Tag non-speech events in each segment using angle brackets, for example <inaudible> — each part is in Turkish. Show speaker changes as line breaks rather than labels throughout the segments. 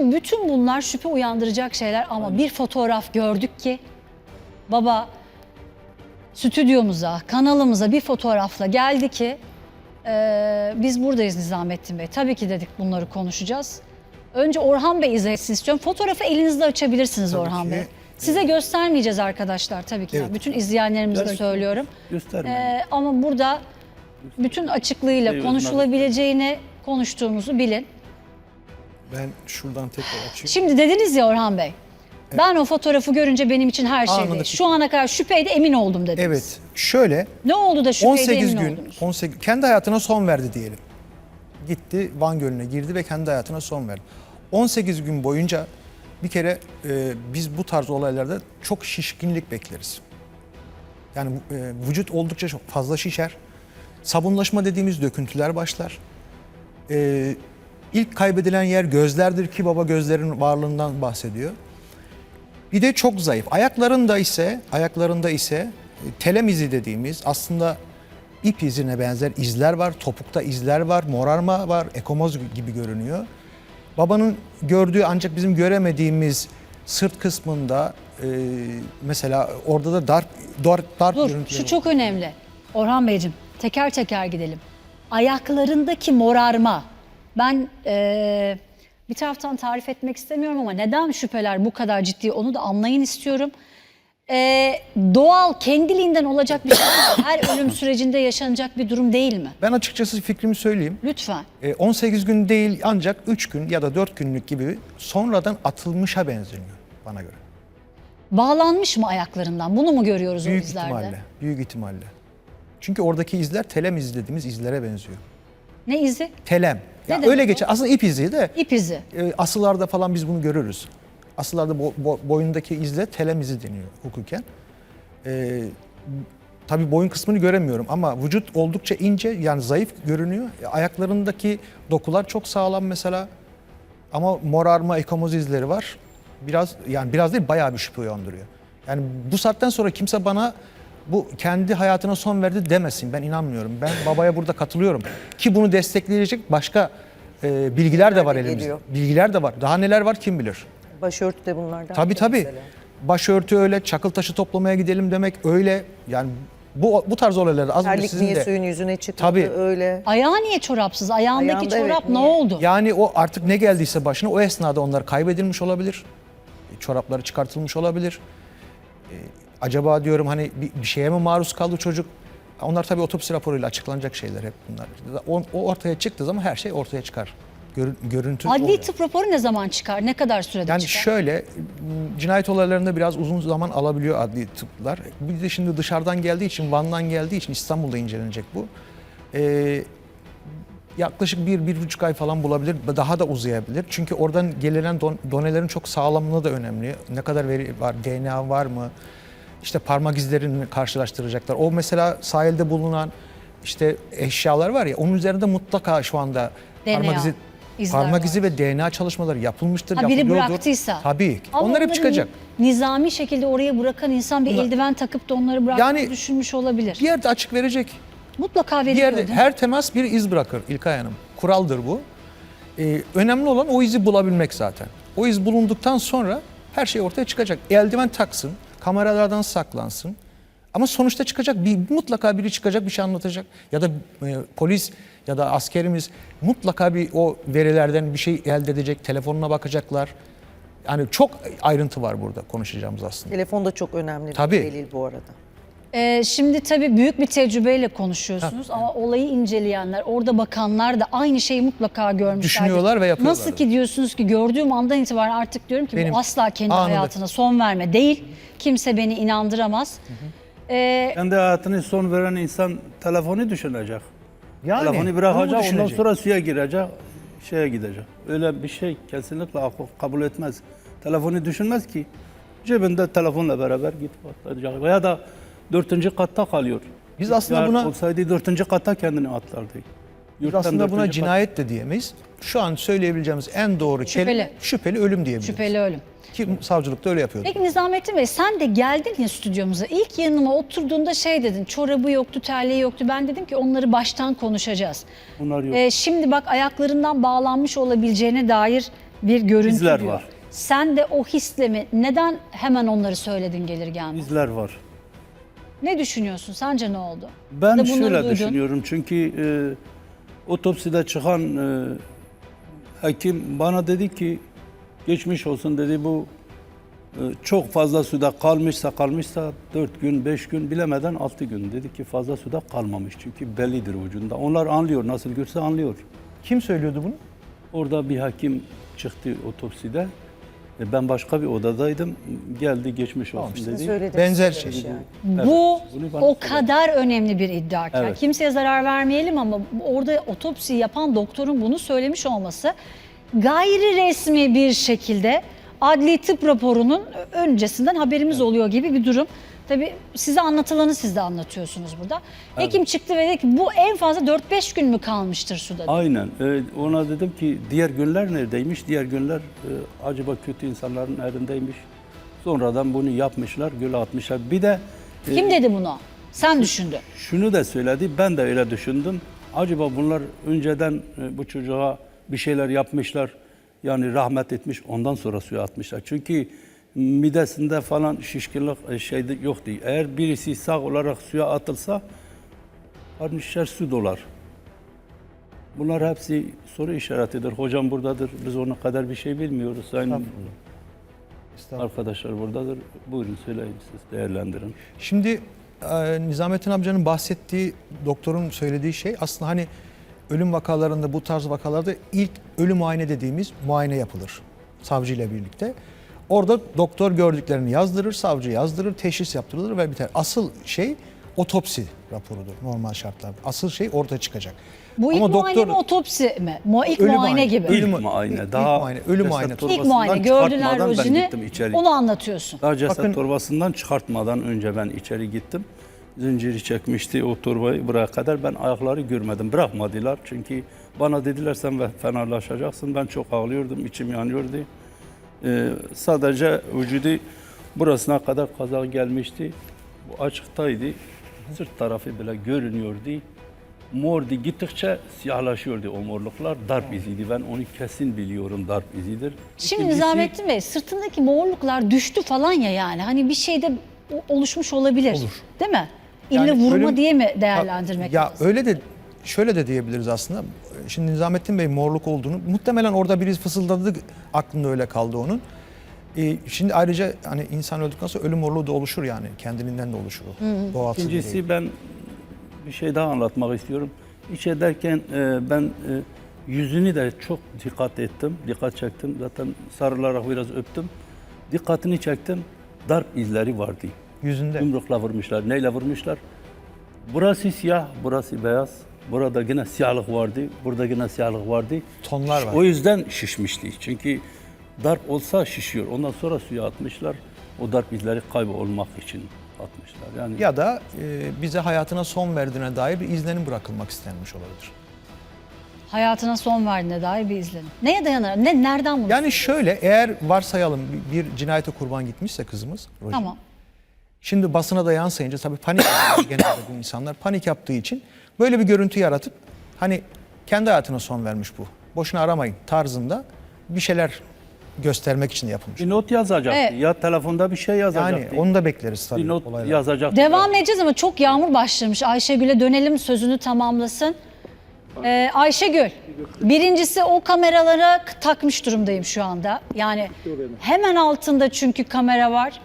Şimdi bütün bunlar şüphe uyandıracak şeyler ama bir fotoğraf gördük ki baba stüdyomuza, kanalımıza bir fotoğrafla geldi ki eee, biz buradayız Nizamettin Bey. Tabii ki dedik bunları konuşacağız. Önce Orhan Bey izlesin istiyorum. Fotoğrafı elinizde açabilirsiniz
Tabii
Orhan
ki.
Bey. Size göstermeyeceğiz arkadaşlar tabii ki.
Evet.
Bütün izleyenlerimize
Gerek-
söylüyorum. Ee, ama burada bütün açıklığıyla konuşulabileceğini konuştuğumuzu bilin.
Ben şuradan tekrar açayım.
Şimdi dediniz ya Orhan Bey. Ben o fotoğrafı görünce benim için her şeydi.
Anladım.
Şu ana kadar şüpheydi emin oldum dediniz.
Evet. Şöyle
Ne oldu da şüpheydi
18
emin
gün
oldunuz?
18 kendi hayatına son verdi diyelim. Gitti Van Gölü'ne girdi ve kendi hayatına son verdi. 18 gün boyunca bir kere e, biz bu tarz olaylarda çok şişkinlik bekleriz. Yani e, vücut oldukça çok fazla şişer. Sabunlaşma dediğimiz döküntüler başlar. E, ilk kaybedilen yer gözlerdir ki baba gözlerin varlığından bahsediyor. Bir de çok zayıf. Ayaklarında ise ayaklarında ise e, telem izi dediğimiz aslında ip izine benzer izler var. Topukta izler var, morarma var, ekomoz gibi görünüyor. Babanın gördüğü ancak bizim göremediğimiz sırt kısmında e, mesela orada da darp darp darp
Dur şu
var.
çok önemli. Orhan Beyciğim teker teker gidelim. Ayaklarındaki morarma. Ben eee, bir taraftan tarif etmek istemiyorum ama neden şüpheler bu kadar ciddi onu da anlayın istiyorum. Eee, doğal kendiliğinden olacak bir şey? Her ölüm sürecinde yaşanacak bir durum değil mi?
Ben açıkçası fikrimi söyleyeyim.
Lütfen.
E, 18 gün değil ancak 3 gün ya da 4 günlük gibi sonradan atılmışa benziyor bana göre.
Bağlanmış mı ayaklarından? Bunu mu görüyoruz o
Büyük
izlerde?
ihtimalle. Büyük ihtimalle. Çünkü oradaki izler telem izi dediğimiz izlere benziyor.
Ne izi?
Telem. Ya öyle geçer. Aslında ip izi de
İp izi.
e, asılarda falan biz bunu görürüz. Asılarda bo- bo- boyundaki izle telem izi deniyor hukuken. E, tabii boyun kısmını göremiyorum ama vücut oldukça ince yani zayıf görünüyor. E, ayaklarındaki dokular çok sağlam mesela. Ama morarma, ekomoz izleri var. Biraz yani biraz değil bayağı bir şüphe uyandırıyor. Yani bu saatten sonra kimse bana bu kendi hayatına son verdi demesin. Ben inanmıyorum. Ben babaya burada katılıyorum. Ki bunu destekleyecek başka e, bilgiler de var
de
elimizde.
geliyor.
Bilgiler de var. Daha neler var kim bilir.
Başörtü de bunlardan.
Tabii
biri
tabii.
mesela.
Başörtü öyle, çakıl taşı toplamaya gidelim demek öyle. Yani bu bu tarz olaylarda az önce
Terlik
sizin
niye
de
suyun yüzüne çıktı
Tabii.
öyle.
Ayağı niye çorapsız? Ayağındaki
Ayağında evet,
çorap ne
niye?
oldu?
Yani o artık ne geldiyse başına o esnada onlar kaybedilmiş olabilir. E, Çorapları çıkartılmış olabilir. E, acaba diyorum hani bir, bir şeye mi maruz kaldı çocuk? Onlar tabii otopsi raporuyla açıklanacak şeyler hep bunlar. O, o ortaya çıktığı zaman her şey ortaya çıkar. Görün- görüntü
Adli
yani.
tıp raporu ne zaman çıkar? Ne kadar sürede
Yani
çıkar?
şöyle m, cinayet olaylarında biraz uzun zaman alabiliyor adli tıplar. Bir de şimdi dışarıdan geldiği için, Van'dan geldiği için İstanbul'da incelenecek bu. Ee, yaklaşık bir, bir buçuk ay falan bulabilir. Daha da uzayabilir. Çünkü oradan gelen don, donelerin çok sağlamlığı da önemli. Ne kadar veri var, DNA var mı? İşte parmak izlerini karşılaştıracaklar. O mesela sahilde bulunan işte eşyalar var ya onun üzerinde mutlaka şu anda
DNA,
parmak izi
izler
parmak
var.
izi ve DNA çalışmaları yapılmıştır.
Ha, biri
yapılıyordur.
bıraktıysa.
Tabii.
Ama
Onlar hep çıkacak.
ni- Nizami şekilde oraya bırakan insan bir
Bunlar-
eldiven takıp da onları bırakmayı
Yani-
düşünmüş olabilir.
Bir yerde açık verecek.
Mutlaka
Bir
veriyor
yerde her temas bir iz bırakır İlkay Hanım. Kuraldır bu. Ee, önemli olan o izi bulabilmek zaten. O iz bulunduktan sonra her şey ortaya çıkacak. Eldiven taksın, kameralardan saklansın. Ama sonuçta çıkacak, bir, mutlaka biri çıkacak bir şey anlatacak. Ya da e, polis ya da askerimiz mutlaka bir o verilerden bir şey elde edecek, telefonuna bakacaklar. Yani çok ayrıntı var burada konuşacağımız aslında.
Telefon da çok önemli
Tabii.
bir delil bu arada.
Ee, şimdi tabii büyük bir tecrübeyle konuşuyorsunuz ama olayı inceleyenler, orada bakanlar da aynı şeyi mutlaka görmüşler.
Düşünüyorlar ve yapıyorlar
Nasıl ki diyorsunuz ki gördüğüm andan itibaren artık diyorum ki
Benim
bu asla kendi
anında-
hayatına son verme değil. Kimse beni inandıramaz. Ee,
Kendi hayatını son veren insan telefonu düşünecek.
Yani
telefonu
onu
bırakacak, ondan sonra suya girecek, şeye gidecek. Öyle bir şey kesinlikle kabul etmez. Telefonu düşünmez ki. Cebinde telefonla beraber gidip atlayacak. Veya da dörtüncü katta kalıyor.
Biz aslında buna-
olsaydı dörtüncü katta kendini atlardı.
Biz
Yurttan
aslında buna
kat-
cinayet de diyemeyiz. Şu an söyleyebileceğimiz en doğru kelime
Şüpheli.
şüpheli ölüm diyebiliriz.
şüpheli ölüm.
Ki savcılıkta öyle yapıyordu.
Peki Nizamettin Bey sen de geldin ya stüdyomuza. İlk yanıma oturduğunda şey dedin. Çorabı yoktu, terliği yoktu. Ben dedim ki onları baştan konuşacağız.
Bunlar yok.
Ee, şimdi bak ayaklarından bağlanmış olabileceğine dair bir görüntü
İzler
diyor.
var.
Sen de o hisle mi? Neden hemen onları söyledin gelir gelmez?
İzler var.
Ne düşünüyorsun? Sence ne oldu?
Ben
Ya
şöyle
duydun.
düşünüyorum çünkü e, otopside çıkan e, hekim bana dedi ki geçmiş olsun dedi bu e, çok fazla suda kalmışsa kalmışsa 4 gün 5 gün bilemeden 6 gün dedi ki fazla suda kalmamış çünkü bellidir vücudunda. Onlar anlıyor nasıl görse anlıyor.
Kim söylüyordu bunu?
Orada bir hakim çıktı otopside. E, Ben başka bir odadaydım. Geldi geçmiş olsun
Size
dedi.
söyledim.
Benzer
size
şey.
yani.
Bu
bunu bana
o
söyle.
kadar önemli bir iddiaken.
Evet.
Kimseye zarar vermeyelim ama orada otopsi yapan doktorun bunu söylemiş olması gayri resmi bir şekilde adli tıp raporunun öncesinden haberimiz oluyor gibi bir durum. Tabii size anlatılanı siz de anlatıyorsunuz burada. Hekim çıktı ve dedi ki bu en fazla 4-5 gün mü kalmıştır suda? dedi.
Aynen. E, ona dedim ki diğer günler neredeymiş? Diğer günler e, acaba kötü insanların elindeymiş. Sonradan bunu yapmışlar, göle atmışlar. Bir de e,
Kim dedi bunu? Sen düşündün.
şunu da söyledi, ben de öyle düşündüm. Acaba bunlar önceden e, bu çocuğa bir şeyler yapmışlar, yani rahmet etmiş, ondan sonra suya atmışlar. Çünkü midesinde falan şişkinlik e, şeyde yoktu. Eğer birisi sağ olarak suya atılsa, karnışlar su dolar. Bunlar hepsi soru işaretidir. Hocam buradadır, biz ona kadar bir şey bilmiyoruz. Sayın arkadaşlar buradadır. Buyurun söyleyin siz, değerlendirin.
Şimdi e, Nizamettin amcanın bahsettiği doktorun söylediği şey aslında hani ölüm vakalarında bu tarz vakalarda ilk ölü muayene dediğimiz muayene yapılır savcıyla birlikte. Orada doktor gördüklerini yazdırır, savcı yazdırır, teşhis yaptırılır ve biter. Asıl şey otopsi raporudur normal şartlarda. Asıl şey orada çıkacak.
Bu ilk
Ama
muayene
doktor-
mi otopsi mi? Mu ilk muayene
muayene.
gibi.
İlk
mu-
muayene.
ilk
Daha
muayene, ölü
ceset
muayene.
İlk
torbasından
muayene gördüler Rojin'i. Onu anlatıyorsun.
Daha ceset
Bakın-
torbasından çıkartmadan önce ben içeri gittim. Zinciri çekmişti o torbayı buraya kadar. Ben ayakları görmedim. Bırakmadılar. Çünkü bana dediler sen fenalaşacaksın. Ben çok ağlıyordum. içim yanıyordu. Ee, sadece vücudu burasına kadar kaza gelmişti. Bu açıktaydı. Sırt tarafı bile görünüyordu. Mordu gittikçe siyahlaşıyordu o morluklar. Darp iziydi. Ben onu kesin biliyorum darp izidir.
Şimdi
İkincisi-
Nizamettin Bey sırtındaki morluklar düştü falan ya yani. Hani bir şeyde oluşmuş olabilir.
Olur.
Değil mi? İlle
Yani
vurma
ölüm-
diye mi değerlendirmek
Ya
lazım?
öyle de şöyle de diyebiliriz aslında. Şimdi Nizamettin Bey morluk olduğunu muhtemelen orada biri fısıldadı aklında öyle kaldı onun. Ee, şimdi ayrıca hani insan öldükten sonra ölüm morluğu da oluşur yani kendiliğinden de oluşur. Doğası gereği.
İkincisi ben bir şey daha anlatmak istiyorum. İç ederken e, ben e, yüzünü de çok dikkat ettim, dikkat çektim. Zaten sarılarak biraz öptüm. Dikkatini çektim. Darp izleri vardı.
yüzünde.
Yumrukla vurmuşlar. Neyle vurmuşlar? Burası siyah, burası beyaz. Burada yine siyahlık vardı, burada yine siyahlık vardı.
Tonlar var.
O yüzden şişmişti. Çünkü darp olsa şişiyor. Ondan sonra suya atmışlar. O darp izleri kaybolmak için atmışlar. Yani
Ya da e, bize hayatına son verdiğine dair bir izlenim bırakılmak istenmiş olabilir.
Hayatına son verdiğine dair bir izlenim. Neye dayanır? Ne, nereden bunu?
Yani şöyle eğer varsayalım bir, bir cinayete kurban gitmişse kızımız. Roji,
Tamam.
Şimdi basına da yansıyınca tabii panik yapıyor <coughs> genelde bu insanlar. Panik yaptığı için böyle bir görüntü yaratıp hani kendi hayatına son vermiş bu. Boşuna aramayın tarzında bir şeyler göstermek için yapılmış.
Bir not yazacaktı.
Evet.
Ya telefonda bir şey yazacaktı.
Yani onu da bekleriz tabii.
bir not
olaylar.
yazacaktı.
Devam edeceğiz ama çok yağmur başlamış. Ayşegül'e dönelim sözünü tamamlasın. Ee, Ayşegül, birincisi o kameralara takmış durumdayım şu anda. Yani hemen altında çünkü kamera var.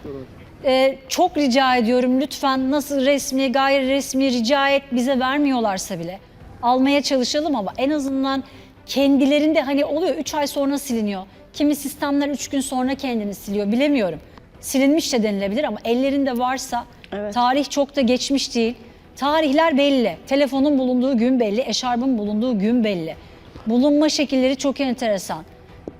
Ee, çok rica ediyorum lütfen nasıl resmi gayri resmi rica et bize vermiyorlarsa bile almaya çalışalım ama en azından kendilerinde hani oluyor 3 ay sonra siliniyor. Kimi sistemler 3 gün sonra kendini siliyor bilemiyorum. Silinmiş de denilebilir ama ellerinde varsa tarih çok da geçmiş değil. Tarihler belli. Telefonun bulunduğu gün belli, eşarbın bulunduğu gün belli. Bulunma şekilleri çok enteresan.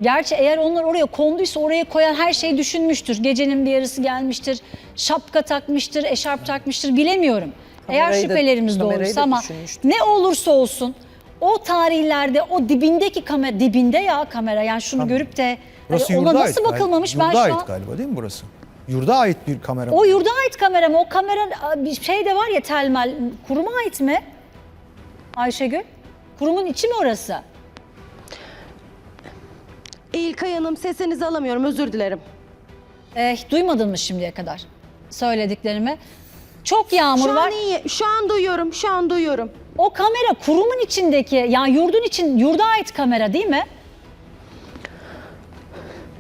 Gerçi eğer onlar oraya konduysa oraya koyan her şeyi düşünmüştür. Gecenin bir yarısı gelmiştir, şapka takmıştır, eşarp takmıştır bilemiyorum. eğer
Kamerayı da-
şüphelerimiz
kamerayı
doğruysa
da
ama
düşünmüştür.
ne olursa olsun o tarihlerde o dibindeki kamera, dibinde ya kamera yani şunu görüp de
Burası
hani ona
yurda
nasıl
ait
bakılmamış ben
Yurda
şu an...
ait galiba değil mi burası? Yurda ait bir kamera.
O yurda ait kamera mı? O kamera bir şey de var ya telmel. Kuruma ait mi? Ayşegül? Kurumun içi mi orası?
İlkay Hanım sesinizi alamıyorum özür dilerim.
Ee, duymadın mı şimdiye kadar söylediklerimi? Çok yağmur
Şu
var.
an iyi. Şu an duyuyorum. Şu an duyuyorum.
O kamera kurumun içindeki, yani yurdun için, yurda ait kamera değil mi?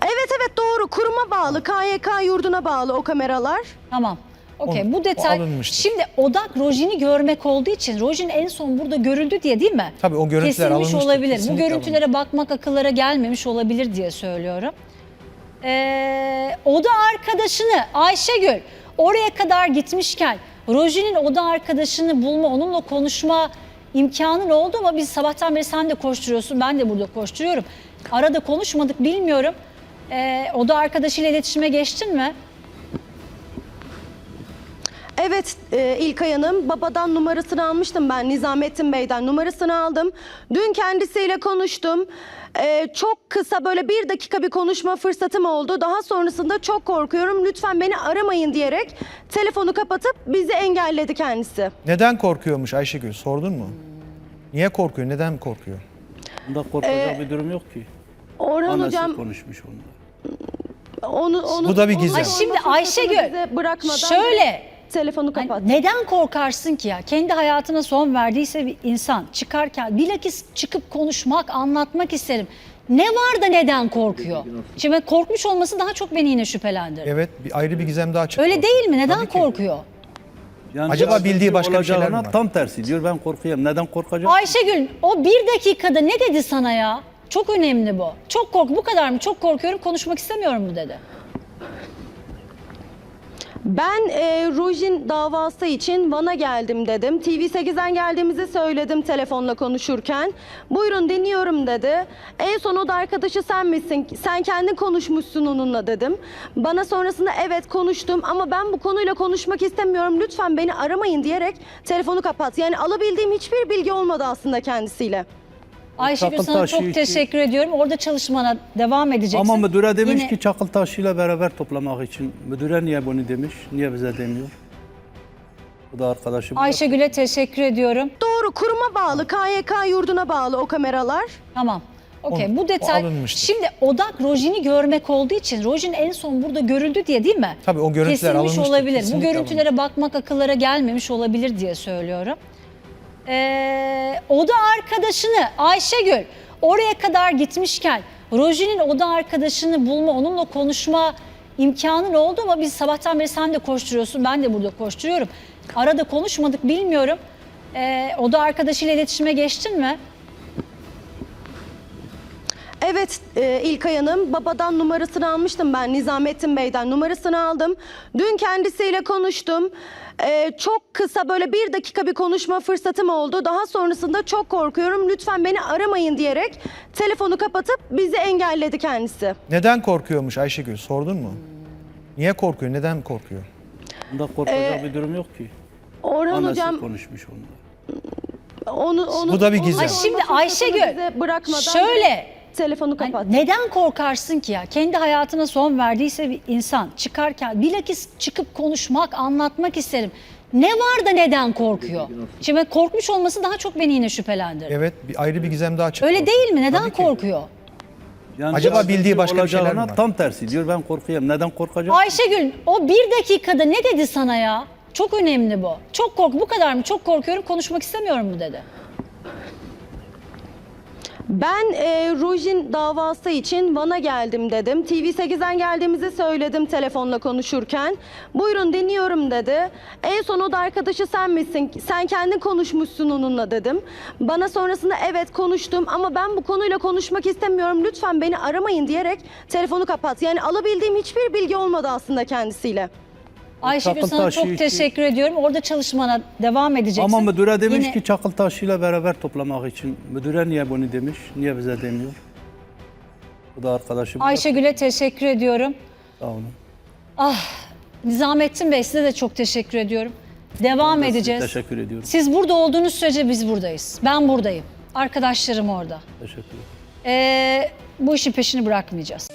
Evet evet doğru. Kuruma bağlı. KYK yurduna bağlı o kameralar.
Tamam. Okey bu detay.
alınmıştır.
Şimdi odak Rojin'i görmek olduğu için Rojin en son burada görüldü diye değil mi?
Tabii o görüntüler
Kesilmiş
alınmıştır,
olabilir. Bu
kesinlikle
görüntülere bakmak akıllara gelmemiş olabilir diye söylüyorum. Ee, oda arkadaşını Ayşegül oraya kadar gitmişken Rojin'in oda arkadaşını bulma, onunla konuşma imkanın oldu ama biz sabahtan beri sen de koşturuyorsun, ben de burada koşturuyorum. Arada konuşmadık bilmiyorum. Ee, oda arkadaşıyla iletişime geçtin mi?
Evet e, İlkay Hanım babadan numarasını almıştım ben Nizamettin Bey'den numarasını aldım. Dün kendisiyle konuştum. E, çok kısa böyle bir dakika bir konuşma fırsatım oldu. Daha sonrasında çok korkuyorum lütfen beni aramayın diyerek telefonu kapatıp bizi engelledi kendisi.
Neden korkuyormuş Ayşegül sordun mu? Niye korkuyor? Neden korkuyor?
Bunda korkacak bir durum yok ki.
Orhan
Annesi
hocam
konuşmuş onunla.
onu, onu
Bu da bir gizem.
Ay şimdi Ayşegül
bize bırakmadan
şöyle
telefonu
Hani
kapat.
neden korkarsın ki ya? Kendi hayatına son verdiyse bir insan çıkarken bilakis çıkıp konuşmak, anlatmak isterim. Ne var da neden korkuyor? Şimdi korkmuş olması daha çok beni yine şüphelendirir.
Evet bir ayrı bir gizem daha çıktı.
Öyle değil mi? Neden
Tabii ki.
korkuyor?
Yani
Acaba bildiği başka bir şeyler mi
olacağına
var?
Tam tersi diyor ben korkuyorum. Neden korkacak?
Ayşegül o bir dakikada ne dedi sana ya? Çok önemli bu. Çok kork, bu kadar mı? Çok korkuyorum, konuşmak istemiyorum mu dedi.
Ben e, Rojin davası için Van'a geldim dedim. TV8'den geldiğimizi söyledim telefonla konuşurken. Buyurun dinliyorum dedi. En son o da arkadaşı sen misin? Sen kendin konuşmuşsun onunla dedim. Bana sonrasında evet konuştum ama ben bu konuyla konuşmak istemiyorum. Lütfen beni aramayın diyerek telefonu kapat. Yani alabildiğim hiçbir bilgi olmadı aslında kendisiyle.
Ayşegül
çakıl
sana
taşı
çok teşekkür ediyorum. Orada çalışmana devam edeceksin.
Ama müdüre demiş
Yine-
ki çakıl taşıyla beraber toplamak için. Müdüre niye bunu demiş? Niye bize demiyor? Bu da arkadaşı.
Ayşegül'e teşekkür ediyorum.
Doğru kuruma bağlı KYK yurduna bağlı o kameralar.
Tamam. Okey bu detay.
alınmıştır.
Şimdi odak Rojin'i görmek olduğu için Rojin en son burada görüldü diye değil mi?
Tabii o görüntüler
Kesilmiş
alınmıştır,
olabilir. Bu
kesinlikle
görüntülere bakmak akıllara gelmemiş olabilir diye söylüyorum. Ee, oda arkadaşını Ayşegül oraya kadar gitmişken Rojin'in oda arkadaşını bulma, onunla konuşma imkanın oldu ama biz sabahtan beri sen de koşturuyorsun, ben de burada koşturuyorum. Arada konuşmadık bilmiyorum. Ee, oda arkadaşıyla iletişime geçtin mi?
Evet e, İlkay Hanım babadan numarasını almıştım ben Nizamettin Bey'den numarasını aldım. Dün kendisiyle konuştum. E, çok kısa böyle bir dakika bir konuşma fırsatım oldu. Daha sonrasında çok korkuyorum lütfen beni aramayın diyerek telefonu kapatıp bizi engelledi kendisi.
Neden korkuyormuş Ayşegül sordun mu? Niye korkuyor? Neden korkuyor?
Bunda korkacak bir durum yok ki.
Orhan
Annesi
hocam
konuşmuş onunla.
onu, onu
Bu da bir gizem.
Ay şimdi Ayşegül,
bize bırakmadan
şöyle,
telefonu
Hani
kapat.
neden korkarsın ki ya? Kendi hayatına son verdiyse bir insan çıkarken bilakis çıkıp konuşmak, anlatmak isterim. Ne var da neden korkuyor? Şimdi korkmuş olması daha çok beni yine şüphelendirir.
Evet bir ayrı bir gizem daha çıktı.
Öyle değil mi? Neden
Tabii ki.
korkuyor?
Yani
Acaba bildiği başka bir şeyler mi var?
Tam tersi diyor ben korkuyorum. Neden korkacak?
Ayşegül o bir dakikada ne dedi sana ya? Çok önemli bu. Çok kork, bu kadar mı? Çok korkuyorum, konuşmak istemiyorum mu dedi.
Ben e, Rojin davası için Van'a geldim dedim. TV8'den geldiğimizi söyledim telefonla konuşurken. Buyurun dinliyorum dedi. En son o da arkadaşı sen misin? Sen kendin konuşmuşsun onunla dedim. Bana sonrasında evet konuştum ama ben bu konuyla konuşmak istemiyorum. Lütfen beni aramayın diyerek telefonu kapat. Yani alabildiğim hiçbir bilgi olmadı aslında kendisiyle.
Ayşegül
çakıl
sana
taşı
çok
işi-
teşekkür ediyorum. Orada çalışmana devam edeceksin.
Ama müdüre demiş
Yine-
ki çakıl taşıyla beraber toplamak için. Müdüre niye bunu demiş? Niye bize demiyor? Bu da arkadaşı.
Ayşegül'e teşekkür ediyorum.
Sağ olun.
Nizamettin Bey size de çok teşekkür ediyorum. Devam
size
edeceğiz.
Teşekkür ediyorum.
Siz burada olduğunuz sürece biz buradayız. Ben buradayım. Arkadaşlarım orada.
Teşekkür ederim.
Ee, bu işin peşini bırakmayacağız.